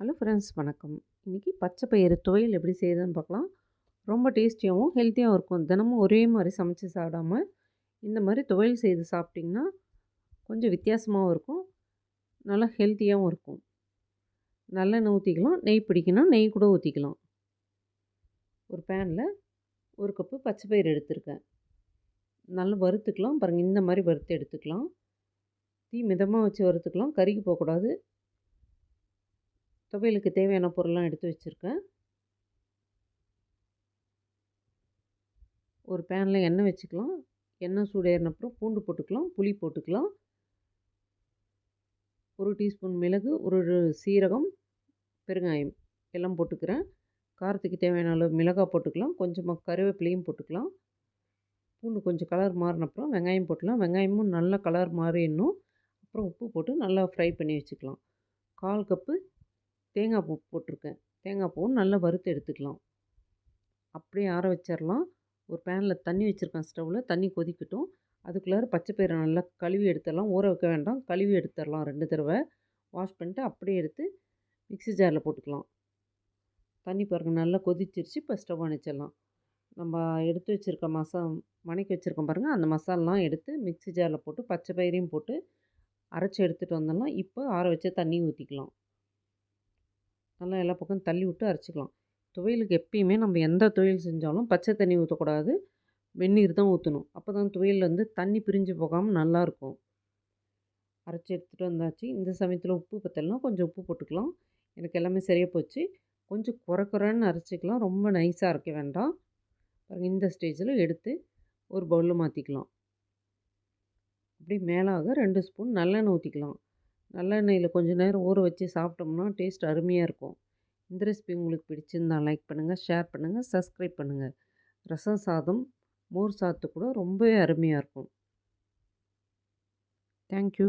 Hello friends வணக்கம். இன்றைக்கி பச்சை பயிறு துவையல் எப்படி செய்யுதுன்னு பார்க்கலாம். ரொம்ப டேஸ்டியாகவும் ஹெல்த்தியாகவும் இருக்கும். தினமும் ஒரே மாதிரி சமைச்சு சாப்பிடாம இந்த மாதிரி துவையல் செய்து சாப்பிட்டிங்கன்னா கொஞ்சம் வித்தியாசமாகவும் இருக்கும். நல்லா ஹெல்த்தியாகவும் இருக்கும். நல்லெண்ணெய் ஊற்றிக்கலாம் நெய் பிடிக்கணும் நெய் கூட ஊற்றிக்கலாம் ஒரு பேனில் ஒரு கப்பு பச்சை பயிறு எடுத்திருக்கேன். நல்லா வறுத்துக்கலாம். பாருங்கள் இந்த மாதிரி வறுத்து எடுத்துக்கலாம். தீ மிதமாக வச்சு வறுத்துக்கலாம். கருகி போகக்கூடாது. துவையலுக்கு தேவையான பொருள்லாம் எடுத்து வச்சுருக்கேன். ஒரு பேனில் எண்ணெய் வச்சுக்கலாம். எண்ணெய் சூடேறினப்புறம் பூண்டு போட்டுக்கலாம். புளி போட்டுக்கலாம். ஒரு டீஸ்பூன் மிளகு ஒரு சீரகம் பெருங்காயம் எல்லாம் போட்டுக்கிறேன். காரத்துக்கு தேவையான அளவு மிளகாய் போட்டுக்கலாம். கொஞ்சமாக கருவேப்பிலையும் போட்டுக்கலாம். பூண்டு கொஞ்சம் கலர் மாறினப்புறம் வெங்காயம் போட்டுக்கலாம். வெங்காயமும் நல்லா கலர் மாறிடணும். அப்புறம் உப்பு போட்டு நல்லா ஃப்ரை பண்ணி வச்சுக்கலாம். கால் கப்பு தேங்காய் பூ போட்டிருக்கேன். தேங்காய் பூவும் நல்லா வறுத்து எடுத்துக்கலாம். அப்படியே ஆற வச்சிடலாம் ஒரு பேனில் தண்ணி வச்சுருக்கேன் ஸ்டவ்வில் தண்ணி கொதிக்கட்டும். அதுக்குள்ளார பச்சை பயிரை நல்லா கழுவி எடுத்துடலாம் ஊற வைக்க வேண்டாம். கழுவி எடுத்துடலாம் ரெண்டு தடவை. வாஷ் பண்ணிட்டு அப்படியே எடுத்து மிக்ஸி ஜாரில் போட்டுக்கலாம். தண்ணி பாருங்கள் நல்லா கொதிச்சிருச்சு. இப்போ ஸ்டவ் அணைச்சிடலாம் நம்ம எடுத்து வச்சுருக்க மசா மணிக்கு வச்சுருக்கோம் பாருங்கள் அந்த மசாலாம் எடுத்து மிக்ஸி ஜாரில் போட்டு பச்சை பயிரையும் போட்டு அரைச்சி எடுத்துகிட்டு வந்தோம்னா இப்போ ஆற வச்ச தண்ணி ஊற்றிக்கலாம் நல்லா எல்லா பக்கம் தள்ளி விட்டு அரைச்சிக்கலாம். துவையலுக்கு எப்பயுமே நம்ம எந்த துவையல் செஞ்சாலும் பச்சை தண்ணி ஊற்றக்கூடாது வெந்நீர் தான் ஊற்றணும் அப்போ தான் துவையல் வந்து தண்ணி பிரிஞ்சு போகாமல் நல்லாயிருக்கும் அரைச்சி எடுத்துகிட்டு வந்தாச்சு. இந்த சமயத்தில் உப்பு பற்றலாம் கொஞ்சம் உப்பு போட்டுக்கலாம். எனக்கு எல்லாமே சரியாக போச்சு. கொஞ்சம் குறை குறைன்னு அரைச்சிக்கலாம். ரொம்ப நைஸாக அரைக்க வேண்டாம். பாருங்கள் இந்த ஸ்டேஜில் எடுத்து ஒரு பவுலில் மாற்றிக்கலாம் அப்படி மேலாக ரெண்டு ஸ்பூன் நல்லெண்ணெய் ஊற்றிக்கலாம் நல்லெண்ணெயில் கொஞ்சம் நேரம் ஊற வச்சு சாப்பிட்டோம்னா டேஸ்ட் அருமையாக இருக்கும். இந்த ரெசிபி உங்களுக்கு பிடிச்சிருந்தா லைக் பண்ணுங்கள் ஷேர் பண்ணுங்கள் சப்ஸ்கிரைப் பண்ணுங்கள் ரசம் சாதம் மோர் சாத்து கூட ரொம்பவே அருமையாக இருக்கும். தேங்க்யூ.